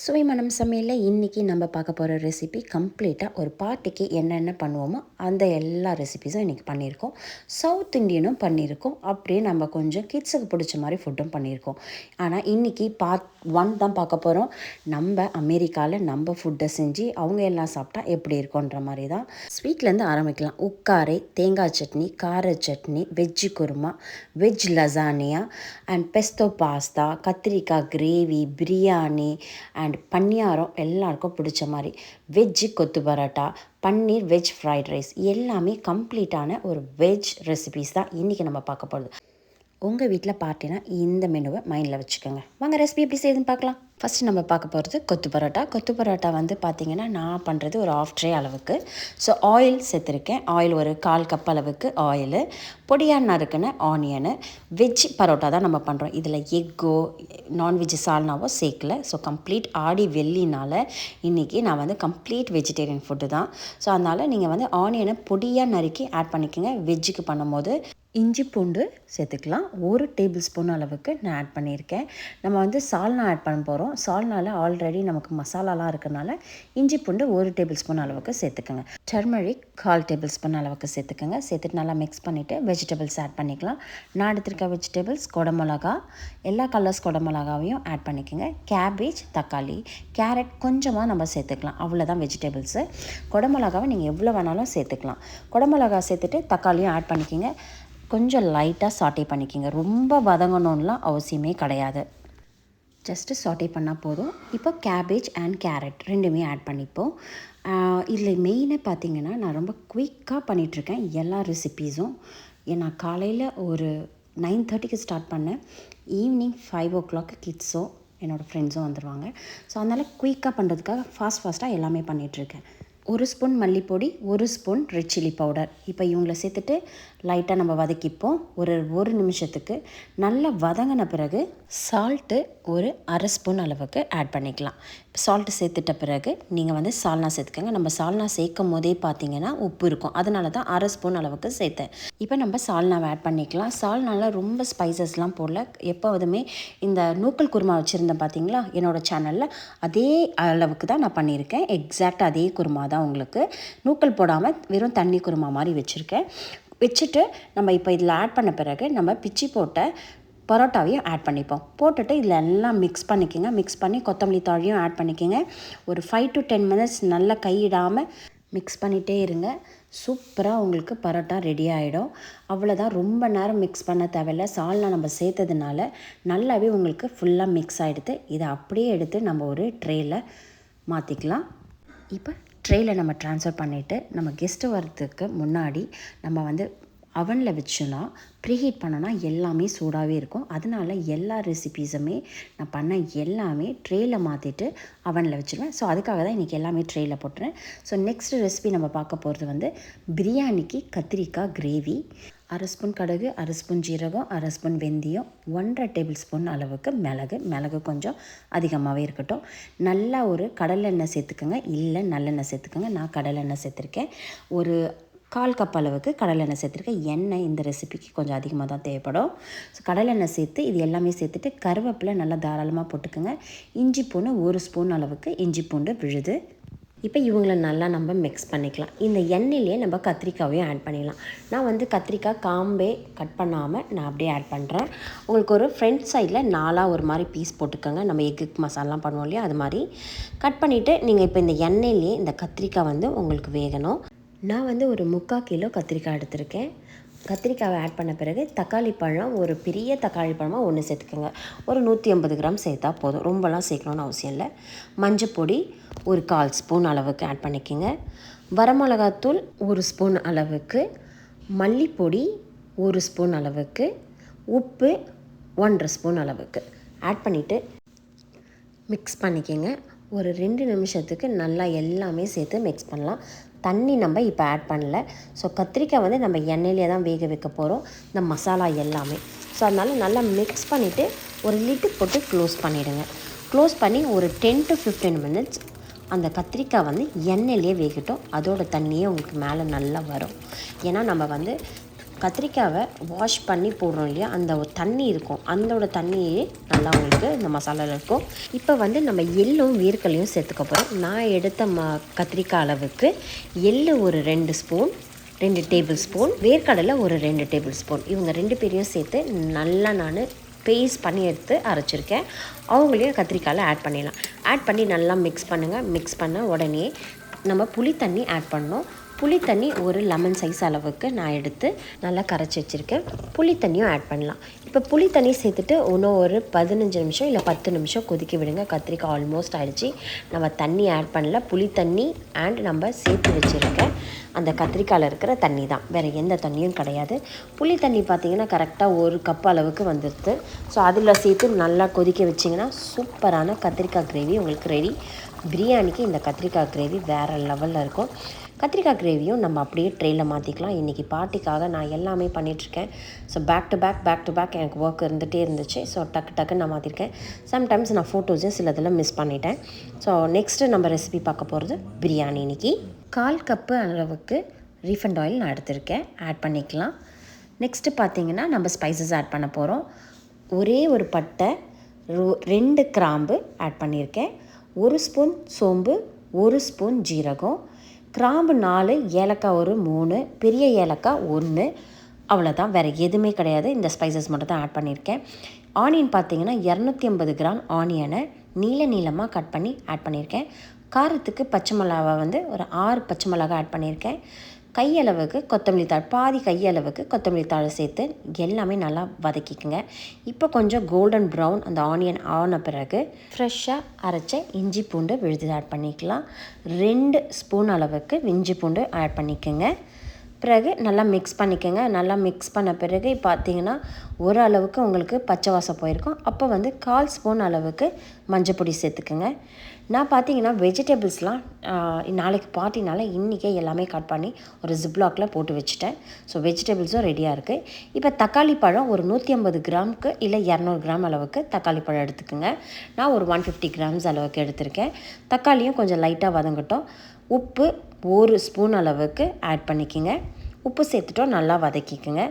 சுவைமணம் சமையலில் இன்றைக்கி நம்ம பார்க்க போகிற ரெசிபி கம்ப்ளீட்டாக ஒரு பார்ட்டிக்கு என்னென்ன பண்ணுவோமோ அந்த எல்லா ரெசிபிஸும் இன்றைக்கி பண்ணியிருக்கோம். சவுத் இண்டியனும் பண்ணியிருக்கோம். அப்படியே நம்ம கொஞ்சம் கிட்ஸுக்கு பிடிச்ச மாதிரி ஃபுட்டும் பண்ணியிருக்கோம். ஆனால் இன்றைக்கி பார்ட் ஒன் தான் பார்க்க போகிறோம் நம்ம அமெரிக்காவில் நம்ம ஃபுட்டை செஞ்சு அவங்க எல்லாம் சாப்பிட்டா எப்படி இருக்கும்ன்ற மாதிரி தான். ஸ்வீட்லேருந்து ஆரம்பிக்கலாம். உக்காரை தேங்காய் சட்னி கார chutney veg kurma veg lasagna and pesto pasta கத்திரிக்காய் கிரேவி பிரியாணி அண்ட் பன்னியாரம் எல்லாருக்கும் பிடிச்ச மாதிரி. Veg kothu parotta paneer veg fried rice எல்லாமே கம்ப்ளீட்டான ஒரு வெஜ் ரெசிபீஸ் தான் இன்றைக்கி நம்ம பார்க்க போகிறது உங்கள் வீட்டில் பார்ட்டினா இந்த மெனுவை மைண்டில் வச்சுக்கோங்க. வாங்க ரெசிபி எப்படி செய்யுதுன்னு பார்க்கலாம். ஃபஸ்ட்டு நம்ம பார்க்க போகிறது கொத்து பரோட்டா. கொத்து பரோட்டா வந்து பார்த்திங்கன்னா நான் பண்ணுறது ஒரு ஆஃப் ட்ரே அளவுக்கு. ஸோ ஆயில் சேர்த்துருக்கேன். ஆயில் ஒரு கால் கப் அளவுக்கு ஆயிலு பொடியாக நறுக்குன ஆனியனு வெஜ் பரோட்டா தான் நம்ம பண்ணுறோம் இதில் எக்கோ நான்வெஜ் சால்னாவோ சேர்க்கல. ஸோ கம்ப்ளீட் ஆடி வெள்ளினால் இன்றைக்கி நான் வந்து கம்ப்ளீட் வெஜிடேரியன் ஃபுட்டு தான். ஸோ அதனால் நீங்கள் வந்து ஆனியனை பொடியாக நறுக்கி ஆட் பண்ணிக்கோங்க. வெஜ்ஜுக்கு பண்ணும்போது இஞ்சி பூண்டு சேர்த்துக்கலாம். ஒரு டேபிள் ஸ்பூன் அளவுக்கு நான் ஆட் பண்ணியிருக்கேன். நம்ம வந்து சால்னா ஆட் பண்ண போகிறோம் சால்னால் ஆல்ரெடி நமக்கு மசாலாலாம் இருக்கிறனால இஞ்சி பூண்டு ஒரு டேபிள் ஸ்பூன் அளவுக்கு சேர்த்துக்கோங்க. டர்மரிக் கால் டேபிள் ஸ்பூன் அளவுக்கு சேர்த்துக்கோங்க. சேர்த்துட்டு நல்லா மிக்ஸ் பண்ணிவிட்டு வெஜிடபிள்ஸ் ஆட் பண்ணிக்கலாம். நான் எடுத்திருக்க வெஜிடபிள்ஸ் குடமிளகா எல்லா கலர்ஸ் குடமிளகாவையும் ஆட் பண்ணிக்கோங்க. கேபேஜ் தக்காளி கேரட் கொஞ்சமாக நம்ம சேர்த்துக்கலாம். அவ்வளோதான் வெஜிடபிள்ஸு குடமிளகாவை நீங்கள் எவ்வளோ வேணாலும் சேர்த்துக்கலாம். குடமிளகா சேர்த்துட்டு தக்காளியும் ஆட் பண்ணிக்கோங்க. கொஞ்சம் லைட்டாக சாட்டே பண்ணிக்கோங்க. ரொம்ப வதங்கணும்லாம் அவசியமே கிடையாது. ஜஸ்ட்டு சாட்டே பண்ணால் போதும். இப்போ கேபேஜ் அண்ட் கேரட் ரெண்டுமே ஆட் பண்ணிப்போம். இதில் மெயினாக பார்த்தீங்கன்னா நான் ரொம்ப குயிக்காக பண்ணிகிட்ருக்கேன் எல்லா ரெசிபீஸும் ஏன்னா காலையில் ஒரு நைன் தேர்ட்டிக்கு ஸ்டார்ட் பண்ணேன். ஈவினிங் ஃபைவ் ஓ கிளாக்கு கிட்ஸோ என்னோடய ஃப்ரெண்ட்ஸும் வந்துடுவாங்க ஸோ அதனால் குயிக்காக பண்ணுறதுக்காக ஃபாஸ்ட் ஃபாஸ்ட்டாக எல்லாமே பண்ணிகிட்ருக்கேன் ஒரு ஸ்பூன் மல்லிப்பொடி ஒரு ஸ்பூன் ரெட் சில்லி பவுடர் இப்போ இவங்களை சேர்த்துட்டு லைட்டாக நம்ம வதக்கிப்போம். ஒரு ஒரு நிமிஷத்துக்கு நல்லா வதங்கின பிறகு சால்ட்டு ஒரு அரை ஸ்பூன் அளவுக்கு ஆட் பண்ணிக்கலாம். சால்ட்டு சேர்த்துட்ட பிறகு நீங்கள் வந்து சால்னா சேர்த்துக்கோங்க. நம்ம சால்னா சேர்க்கும் போதே பார்த்தீங்கன்னா உப்பு இருக்கும். அதனால தான் அரை ஸ்பூன் அளவுக்கு சேர்த்தேன். இப்போ நம்ம சால்னாவை ஆட் பண்ணிக்கலாம். சால்னால ரொம்ப ஸ்பைசஸ்லாம் போடல. எப்போதுமே இந்த நூக்கல் குருமா வச்சுருந்தேன் பார்த்தீங்களா என்னோடய சேனலில் அதே அளவுக்கு தான் நான் பண்ணியிருக்கேன். எக்ஸாக்ட் அதே குருமா தான் உங்களுக்கு. நூக்கல் போடாமல் வெறும் தண்ணி குருமா மாதிரி வச்சுருக்கேன். வச்சுட்டு நம்ம இப்போ இதில் ஆட் பண்ண பிறகு நம்ம பிச்சி போட்ட பரோட்டாவையும் ஆட் பண்ணிப்போம். போட்டுட்டு இதில் எல்லாம் மிக்ஸ் பண்ணிக்கோங்க. மிக்ஸ் பண்ணி கொத்தமல்லி தாழியும் ஆட் பண்ணிக்கோங்க. ஒரு ஃபைவ் டு டென் மினிட்ஸ் நல்லா கையிடாமல் மிக்ஸ் பண்ணிகிட்டே இருங்க. சூப்பராக உங்களுக்கு பரோட்டா ரெடி ஆகிடும் அவ்வளோதான் ரொம்ப நேரம் மிக்ஸ் பண்ண தேவையில்ல. சால்னா நம்ம சேர்த்ததுனால நல்லாவே உங்களுக்கு ஃபுல்லாக மிக்ஸ் ஆகிடுது இதை அப்படியே எடுத்து நம்ம ஒரு ட்ரேயில் மாற்றிக்கலாம் இப்போ ட்ரேயில் நம்ம ட்ரான்ஸ்ஃபர் பண்ணிவிட்டு நம்ம கெஸ்ட்டு வர்றதுக்கு முன்னாடி நம்ம வந்து அவனில் வச்சோன்னா ப்ரீஹீட் பண்ணோன்னா எல்லாமே சூடாகவே இருக்கும். அதனால எல்லா ரெசிபீஸுமே நான் பண்ண எல்லாமே ட்ரேயில் மாற்றிட்டு அவனில் வச்சுருவேன். ஸோ அதுக்காக தான் இன்றைக்கி எல்லாமே ட்ரேயில் போட்டுறேன் ஸோ நெக்ஸ்ட் ரெசிபி நம்ம பார்க்க போகிறது வந்து பிரியாணிக்கு கத்திரிக்காய் கிரேவி அரை ஸ்பூன் கடுகு அரை ஸ்பூன் ஜீரகம் அரை ஸ்பூன் வெந்தயம் ஒன்றரை டேபிள் ஸ்பூன் அளவுக்கு மிளகு. மிளகு கொஞ்சம் அதிகமாகவே இருக்கட்டும். நல்லா ஒரு கடலெண்ணெய் சேர்த்துக்கோங்க. இல்லை நல்லெண்ணெய் சேர்த்துக்கோங்க. நான் கடலெண்ணெய் சேர்த்துருக்கேன். ஒரு கால் கப் அளவுக்கு கடலெண்ணெய் சேர்த்துருக்கேன். எண்ணெய் இந்த ரெசிபிக்கு கொஞ்சம் அதிகமாக தான் தேவைப்படும். ஸோ கடலெண்ணெய் சேர்த்து இது எல்லாமே சேர்த்துட்டு கருவேப்பிலை நல்லா தாராளமாக போட்டுக்கோங்க. இஞ்சி பூண்டு ஒரு ஸ்பூன் அளவுக்கு இஞ்சி பூண்டு விழுது. இப்போ இவங்களை நல்லா நம்ம மிக்ஸ் பண்ணிக்கலாம். இந்த எண்ணெயிலே நம்ம கத்திரிக்காவையும் ஆட் பண்ணிடலாம் நான் வந்து கத்திரிக்காய் காம்பே கட் பண்ணாமல் நான் அப்படியே ஆட் பண்ணுறேன் உங்களுக்கு ஒரு ஃப்ரண்ட் சைடில் நாலாக ஒரு மாதிரி பீஸ் போட்டுக்கோங்க. நம்ம எக்கு மசாலாம் பண்ணுவோம் இல்லையா? அது மாதிரி. கட் பண்ணிவிட்டு நீங்கள் இப்போ இந்த எண்ணெயிலே இந்த கத்திரிக்காய் வந்து உங்களுக்கு வேகணும். நான் வந்து ஒரு முக்கால் கிலோ கத்திரிக்காய் எடுத்திருக்கேன். கத்திரிக்காவை ஆட் பண்ண பிறகு தக்காளி பழம் ஒரு பெரிய தக்காளி பழமாக ஒன்று சேர்த்துக்கோங்க. ஒரு நூற்றி ஐம்பது கிராம் சேர்த்தா போதும். ரொம்பலாம் சேர்க்கணுன்னு அவசியம் இல்லை. மஞ்சப்பொடி ஒரு கால் ஸ்பூன் அளவுக்கு ஆட் பண்ணிக்கோங்க. வரமிளகாத்தூள் ஒரு ஸ்பூன் அளவுக்கு. மல்லிப்பொடி ஒரு ஸ்பூன் அளவுக்கு. உப்பு ஒன்றரை ஸ்பூன் அளவுக்கு. ஆட் பண்ணிவிட்டு மிக்ஸ் பண்ணிக்கோங்க. ஒரு ரெண்டு நிமிஷத்துக்கு நல்லா எல்லாமே சேர்த்து மிக்ஸ் பண்ணலாம். தண்ணி நம்ம இப்போ ஆட் பண்ணல. ஸோ கத்திரிக்காய் வந்து நம்ம எண்ணெயிலே தான் வேக வைக்க போகிறோம் இந்த மசாலா எல்லாமே. ஸோ அதனால் நல்லா மிக்ஸ் பண்ணிவிட்டு ஒரு லிட்டு போட்டு க்ளோஸ் பண்ணிவிடுங்க க்ளோஸ் பண்ணி ஒரு டென் டு ஃபிஃப்டீன் மினிட்ஸ் அந்த கத்திரிக்காய் வந்து எண்ணெயிலே வேகட்டும். அதோட தண்ணியே உங்களுக்கு மேலே நல்லா வரும். ஏன்னா நம்ம வந்து கத்திரிக்காவை வாஷ் பண்ணி போடுறோம் இல்லையா? அந்த ஒரு தண்ணி இருக்கும். அந்தோட தண்ணியே நல்லா உங்களுக்கு இந்த மசாலாவில் இருக்கும். இப்போ வந்து நம்ம எள்ளும் வீர்க்கலையும் சேர்த்துக்க போகிறோம் நான் எடுத்த ம கத்திரிக்காய் அளவுக்கு எள்ளு ஒரு ரெண்டு ஸ்பூன் ரெண்டு டேபிள் ஸ்பூன் வேர்க்கடலை ஒரு ரெண்டு டேபிள் ஸ்பூன் இவங்க ரெண்டு பேரையும் சேர்த்து நல்லா நான் பேஸ்ட் பண்ணி எடுத்து அரைச்சிருக்கேன். அவங்களையும் கத்திரிக்காயில் ஆட் பண்ணிடலாம். ஆட் பண்ணி நல்லா மிக்ஸ் பண்ணுங்கள் மிக்ஸ் பண்ண உடனே நம்ம புளி தண்ணி ஆட் பண்ணோம் புளி தண்ணி ஒரு லெமன் சைஸ் அளவுக்கு நான் எடுத்து நல்லா கரைச்சி வச்சுருக்கேன். புளி தண்ணியும் ஆட் பண்ணலாம். இப்போ புளி தண்ணி சேர்த்துட்டு இன்னும் ஒரு பதினஞ்சு நிமிஷம் இல்லை பத்து நிமிஷம் கொதிக்க விடுங்க. கத்திரிக்காய் ஆல்மோஸ்ட் ஆகிடுச்சு நம்ம தண்ணி ஆட் பண்ணல. புளி தண்ணி அண்ட் நம்ம சேர்த்து வச்சுருக்க அந்த கத்திரிக்காயில் இருக்கிற தண்ணி தான். வேறு எந்த தண்ணியும் கிடையாது. புளி தண்ணி பார்த்திங்கன்னா கரெக்டாக ஒரு கப் அளவுக்கு வந்துடுது ஸோ அதில் சேர்த்து நல்லா கொதிக்க வச்சிங்கன்னா சூப்பரான கத்திரிக்காய் கிரேவி உங்களுக்கு ரெடி பிரியாணிக்கு இந்த கத்திரிக்காய் கிரேவி வேறு லெவலில் இருக்கும். கத்திரிக்காய் கிரேவியும் நம்ம அப்படியே ட்ரெயினில் மாற்றிக்கலாம் இன்றைக்கி பார்ட்டிக்காக நான் எல்லாமே பண்ணிகிட்ருக்கேன் so back to back back to back எனக்கு ஒர்க் இருந்துகிட்டே இருந்துச்சு. ஸோ டக்கு டக்குன்னு நான் மாற்றிருக்கேன் சம்டைம்ஸ் நான் ஃபோட்டோஸும் சிலதில் மிஸ் பண்ணிட்டேன். ஸோ நெக்ஸ்ட்டு நம்ம ரெசிபி பார்க்க போகிறது பிரியாணி இன்றைக்கி கால் கப்பு அளவுக்கு ரீஃபண்ட் ஆயில் நான் எடுத்திருக்கேன். ஆட் பண்ணிக்கலாம். நெக்ஸ்ட்டு பார்த்தீங்கன்னா நம்ம ஸ்பைசஸ் ஆட் பண்ண போகிறோம் ஒரே ஒரு பட்டை ரோ ரெண்டு கிராம்பு ஆட் பண்ணியிருக்கேன். ஒரு ஸ்பூன் சோம்பு ஒரு ஸ்பூன் ஜீரகம். கிராம்பு நாலு ஏலக்காய் ஒரு மூணு பெரிய ஏலக்காய் ஒன்று அவ்வளோதான் வேறு எதுவுமே கிடையாது. இந்த ஸ்பைசஸ் மட்டும் தான் ஆட் பண்ணியிருக்கேன். ஆனியன் பார்த்தீங்கன்னா இரநூத்தி ஐம்பது கிராம் ஆனியனை நீல நீளமாக கட் பண்ணி ஆட் பண்ணியிருக்கேன். காரத்துக்கு பச்சை மிளகாவை வந்து ஒரு ஆறு பச்சை மிளகா ஆட் பண்ணியிருக்கேன். கையளவுக்கு கொத்தமல்லி தாள் பாதி கையளவுக்கு கொத்தமல்லி தாள் சேர்த்து எல்லாமே நல்லா வதக்கிக்குங்க. இப்போ கொஞ்சம் கோல்டன் ப்ரௌன் அந்த ஆனியன் ஆன பிறகு ஃப்ரெஷ்ஷாக அரைச்ச இஞ்சி பூண்டு விழுது ஆட் பண்ணிக்கலாம். ரெண்டு ஸ்பூன் அளவுக்கு இஞ்சி பூண்டு ஆட் பண்ணிக்கோங்க. பிறகு நல்லா மிக்ஸ் பண்ணிக்கோங்க. நல்லா மிக்ஸ் பண்ண பிறகு பார்த்தீங்கன்னா ஒரு அளவுக்கு உங்களுக்கு பச்சை வாசம் போயிருக்கும். அப்போ வந்து கால் ஸ்பூன் அளவுக்கு மஞ்சள் பொடி சேர்த்துக்குங்க. நான் பார்த்தீங்கன்னா வெஜிடபிள்ஸ்லாம் நாளைக்கு பார்ட்டினால இன்றைக்கே எல்லாமே கட் பண்ணி ஒரு ஜிப்லாக்கில் போட்டு வச்சுட்டேன். ஸோ வெஜிடபிள்ஸும் ரெடியாக இருக்குது இப்போ தக்காளி பழம் ஒரு நூற்றி ஐம்பது கிராமுக்கு இல்லை இரநூறு கிராம் அளவுக்கு தக்காளி பழம் எடுத்துக்கோங்க. நான் ஒரு ஒன் ஃபிஃப்டி கிராம்ஸ் அளவுக்கு எடுத்திருக்கேன். தக்காளியும் கொஞ்சம் லைட்டாக வதங்கட்டும். உப்பு ஒரு ஸ்பூன் அளவுக்கு ஆட் பண்ணிக்கோங்க. உப்பு சேர்த்துட்டோம் நல்லா வதக்கிக்கோங்க.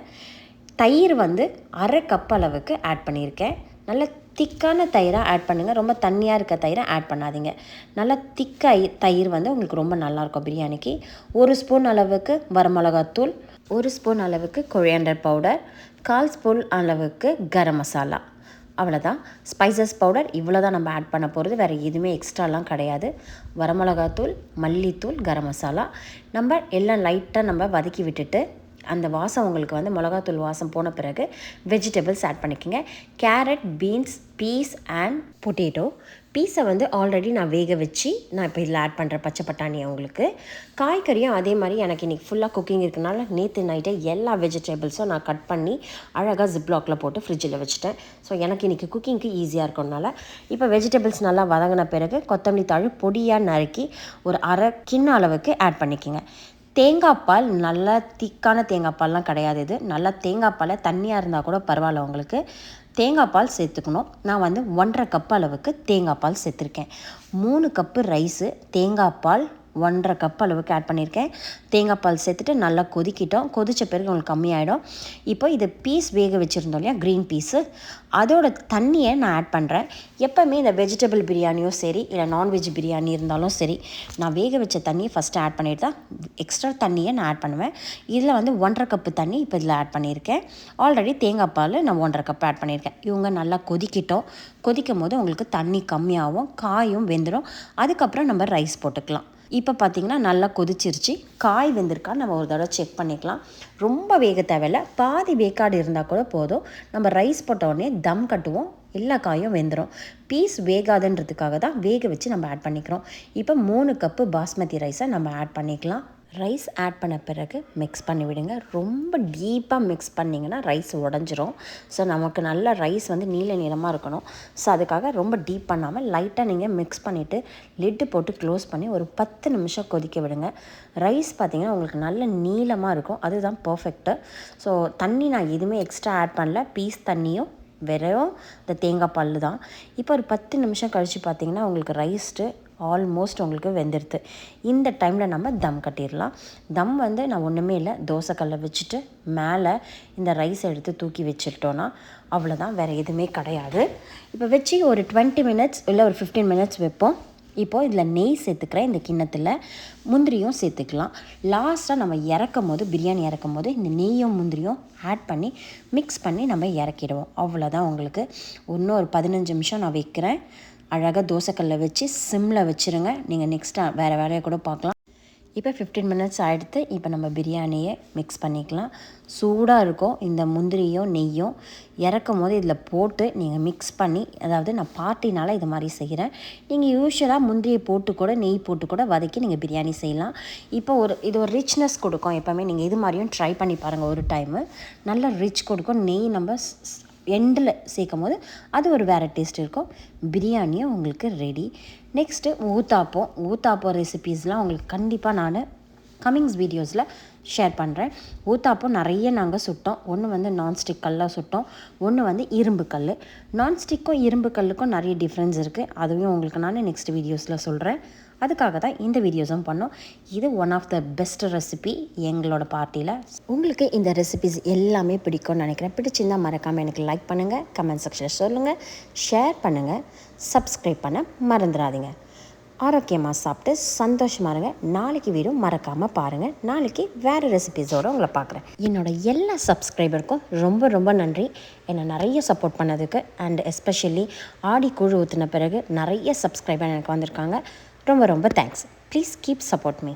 தயிர் வந்து அரை கப் அளவுக்கு ஆட் பண்ணியிருக்கேன். நல்லா திக்கான தயிராக ஆட் பண்ணுங்கள் ரொம்ப தண்ணியாக இருக்க தயிரை ஆட் பண்ணாதீங்க. நல்லா திக்க தயிர் வந்து உங்களுக்கு ரொம்ப நல்லாயிருக்கும் பிரியாணிக்கு. ஒரு ஸ்பூன் அளவுக்கு வரமிளகாத்தூள் ஒரு ஸ்பூன் அளவுக்கு கொரியாண்டர் பவுடர் கால் ஸ்பூன் அளவுக்கு கரம் மசாலா. அவ்வளோதான் ஸ்பைசஸ் பவுடர் இவ்வளோ தான் நம்ம ஆட் பண்ண போகிறது வேறு எதுவுமே எக்ஸ்ட்ராலாம் கிடையாது. வரமிளகாத்தூள் மல்லித்தூள் கரம் மசாலா. நம்ம எல்லாம் லைட்டாக நம்ம வதக்கி விட்டுட்டு அந்த வாசம் உங்களுக்கு வந்து மிளகாத்தூள் வாசம் போன பிறகு வெஜிடபிள்ஸ் ஆட் பண்ணிக்கோங்க. Carrot beans peas and potato பீஸை வந்து ஆல்ரெடி நான் வேக வச்சு நான் இப்போ இதில் ஆட் பண்ணுறேன் பச்சை பட்டாணி அவங்களுக்கு காய்கறியும் அதே மாதிரி எனக்கு இன்றைக்கி ஃபுல்லாக குக்கிங் இருக்கனால நேற்று நைட்டே எல்லா வெஜிடபிள்ஸும் நான் கட் பண்ணி அழகாக ஜிப்லாக்கில் போட்டு ஃப்ரிட்ஜில் வச்சுட்டேன். ஸோ எனக்கு இன்றைக்கி குக்கிங்க்கு ஈஸியாக இருக்கறனால இப்போ வெஜிடபிள்ஸ் நல்லா வதங்கின பிறகு கொத்தமல்லி தாழ் பொடியாக நறுக்கி ஒரு அரை கிண்ண அளவுக்கு ஆட் பண்ணிக்கோங்க. தேங்காய் பால் நல்லா திக்கான தேங்காய் பால்லாம் கிடையாது இது. நல்லா தேங்காய் பாலை தண்ணியாக இருந்தால் கூட பரவாயில்ல உங்களுக்கு. தேங்காய் பால் சேர்த்துக்கணும். நான் வந்து ஒன்றரை கப் அளவுக்கு தேங்காய் பால் சேர்த்துருக்கேன். மூணு கப்பு ரைஸு தேங்காய் பால் ஒன்றரை கப் அளவுக்கு ஆட் பண்ணியிருக்கேன். தேங்காய் பால் சேர்த்துட்டு நல்லா கொதிக்கிட்டோம். கொதித்த பிறகு உங்களுக்கு கம்மியாயிடும். இப்போ இது பீஸ் வேக வச்சுருந்தோம் இல்லையா? க்ரீன் பீஸு அதோட தண்ணியை நான் ஆட் பண்ணுறேன் எப்போவுமே இந்த வெஜிடபிள் பிரியாணியும் சரி இல்லை நான்வெஜ் பிரியாணி இருந்தாலும் சரி நான் வேக வச்ச தண்ணியை ஃபஸ்ட்டு ஆட் பண்ணிட்டு தான் எக்ஸ்ட்ரா தண்ணியை நான் ஆட் பண்ணுவேன். இதில் வந்து ஒன்றரை கப்பு தண்ணி இப்போ இதில் ஆட் பண்ணியிருக்கேன். ஆல்ரெடி தேங்காய் பால் நான் ஒன்றரை கப் ஆட் பண்ணியிருக்கேன். இவங்க நல்லா கொதிக்கிட்டோம். கொதிக்கும் போது உங்களுக்கு தண்ணி கம்மியாகும் காயும் வெந்துடும். அதுக்கப்புறம் நம்ம ரைஸ் போட்டுக்கலாம். இப்போ பார்த்திங்கன்னா நல்லா கொதிச்சிருச்சு. காய் வெந்திருக்கா நம்ம ஒரு தடவை செக் பண்ணிக்கலாம். ரொம்ப வேக தேவையில்ல. பாதி வேக்காடு இருந்தால் கூட போதும். நம்ம ரைஸ் போட்ட உடனே தம் கட்டுவோம். எல்லா காயும் வெந்துடும் பீஸ் வேகாதுன்றதுக்காக தான் வேக வச்சு நம்ம ஆட் பண்ணிக்கிறோம். இப்போ மூணு கப்பு பாஸ்மதி ரைஸை நம்ம ஆட் பண்ணிக்கலாம். ரைஸ் ஆட் பண்ண பிறகு மிக்ஸ் பண்ணி விடுங்க. ரொம்ப டீப்பாக மிக்ஸ் பண்ணிங்கன்னா ரைஸ் உடஞ்சிரும். ஸோ நமக்கு நல்ல ரைஸ் வந்து நீல நீளமாக இருக்கணும். ஸோ அதுக்காக ரொம்ப டீப் பண்ணாமல் லைட்டாக நீங்கள் மிக்ஸ் பண்ணிவிட்டு லிட்டு போட்டு க்ளோஸ் பண்ணி ஒரு பத்து நிமிஷம் கொதிக்க விடுங்க. ரைஸ் பார்த்திங்கன்னா உங்களுக்கு நல்ல நீளமாக இருக்கும். அதுதான் பர்ஃபெக்ட்டு ஸோ தண்ணி நான் எதுவுமே எக்ஸ்ட்ரா ஆட் பண்ணல. பீஸ் தண்ணியும் வெறும் இந்த தேங்காய் பல்லு தான் இப்போ ஒரு பத்து நிமிஷம் கழித்து பார்த்தீங்கன்னா உங்களுக்கு ரைஸ்ட்டு ஆல்மோஸ்ட் உங்களுக்கு வெந்துடுது இந்த டைமில் நம்ம தம் கட்டிடலாம். தம் வந்து நான் ஒன்றுமே இல்லை தோசைக்கல்லை வச்சுட்டு மேலே இந்த ரைஸ் எடுத்து தூக்கி வச்சுட்டோன்னா அவ்வளோதான் வேறு எதுவுமே கிடையாது. இப்போ வச்சு ஒரு டுவெண்ட்டி மினிட்ஸ் இல்லை ஒரு ஃபிஃப்டீன் மினிட்ஸ் வைப்போம். இப்போது இதில் நெய் சேர்த்துக்கிறேன் இந்த கிண்ணத்தில். முந்திரியும் சேர்த்துக்கலாம். லாஸ்ட்டாக நம்ம இறக்கும் போது பிரியாணி இறக்கும் போது இந்த நெய்யும் முந்திரியும் ஆட் பண்ணி மிக்ஸ் பண்ணி நம்ம இறக்கிடுவோம். அவ்வளோதான் உங்களுக்கு. இன்னும் ஒரு பதினஞ்சு நிமிஷம் நான் வைக்கிறேன். அழகாக தோசைக்கல்லை வச்சு சிம்மில் வச்சுருங்க. நீங்கள் நெக்ஸ்ட்டாக வேறு வேலையை கூட பார்க்கலாம். இப்போ ஃபிஃப்டீன் மினிட்ஸ் ஆகிடுத்து இப்போ நம்ம பிரியாணியை மிக்ஸ் பண்ணிக்கலாம். சூடாக இருக்கும். இந்த முந்திரியும் நெய்யும் இறக்கும் போது இதில் போட்டு நீங்கள் மிக்ஸ் பண்ணி அதாவது நான் பார்ட்டினால இது மாதிரி செய்கிறேன் நீங்கள் யூஸ்வலாக முந்திரியை போட்டு கூட நெய் போட்டு கூட வதக்கி நீங்கள் பிரியாணி செய்யலாம். இப்போ ஒரு இது ஒரு ரிச்னஸ் கொடுக்கும். எப்போவுமே நீங்கள் இது மாதிரியும் ட்ரை பண்ணி பாருங்கள் ஒரு டைமு நல்ல ரிச் கொடுக்கும். நெய் நம்ம எண்டில் சேர்க்கும் போது அது ஒரு வேறு டேஸ்ட் இருக்கும். பிரியாணியும் உங்களுக்கு ரெடி நெக்ஸ்ட்டு ஊத்தாப்பம். ஊத்தாப்பம் ரெசிபீஸ்லாம் உங்களுக்கு கண்டிப்பாக நான் கம்மிங்ஸ் வீடியோஸில் ஷேர் பண்ணுறேன் ஊத்தாப்பம் நிறைய நாங்கள் சுட்டோம். ஒன்று வந்து நான்ஸ்டிக் கல்லாக சுட்டோம். ஒன்று வந்து இரும்பு கல் நான்ஸ்டிக்கும் இரும்பு கல்லுக்கும் நிறைய டிஃப்ரென்ஸ் இருக்குது அதுவும் உங்களுக்கு நான் நெக்ஸ்ட் வீடியோஸில் சொல்கிறேன் அதுக்காக தான் இந்த வீடியோஸும் பண்ணோம். இது one of the best recipe எங்களோட பார்ட்டியில் உங்களுக்கு இந்த ரெசிபிஸ் எல்லாமே பிடிக்கும்னு நினைக்கிறேன். பிடிச்சிருந்தா மறக்காமல் எனக்கு லைக் பண்ணுங்கள் கமெண்ட் செக்ஷனில் சொல்லுங்கள் ஷேர் பண்ணுங்கள் சப்ஸ்கிரைப் பண்ண மறந்துடாதீங்க. ஆரோக்கியமாக சாப்பிட்டு சந்தோஷமாக இருங்க. நாளைக்கு வீடும் மறக்காமல் பாருங்கள் நாளைக்கு வேறு ரெசிபிஸோடு உங்களை பார்க்குறேன். என்னோட எல்லா சப்ஸ்கிரைபருக்கும் ரொம்ப ரொம்ப நன்றி. என்னை நிறைய சப்போர்ட் பண்ணதுக்கு. அண்ட் எஸ்பெஷலி ஆடி குழு ஊற்றின பிறகு நிறைய சப்ஸ்கிரைபர் எனக்கு வந்திருக்காங்க. ரொம்ப ரொம்ப thanks please keep support me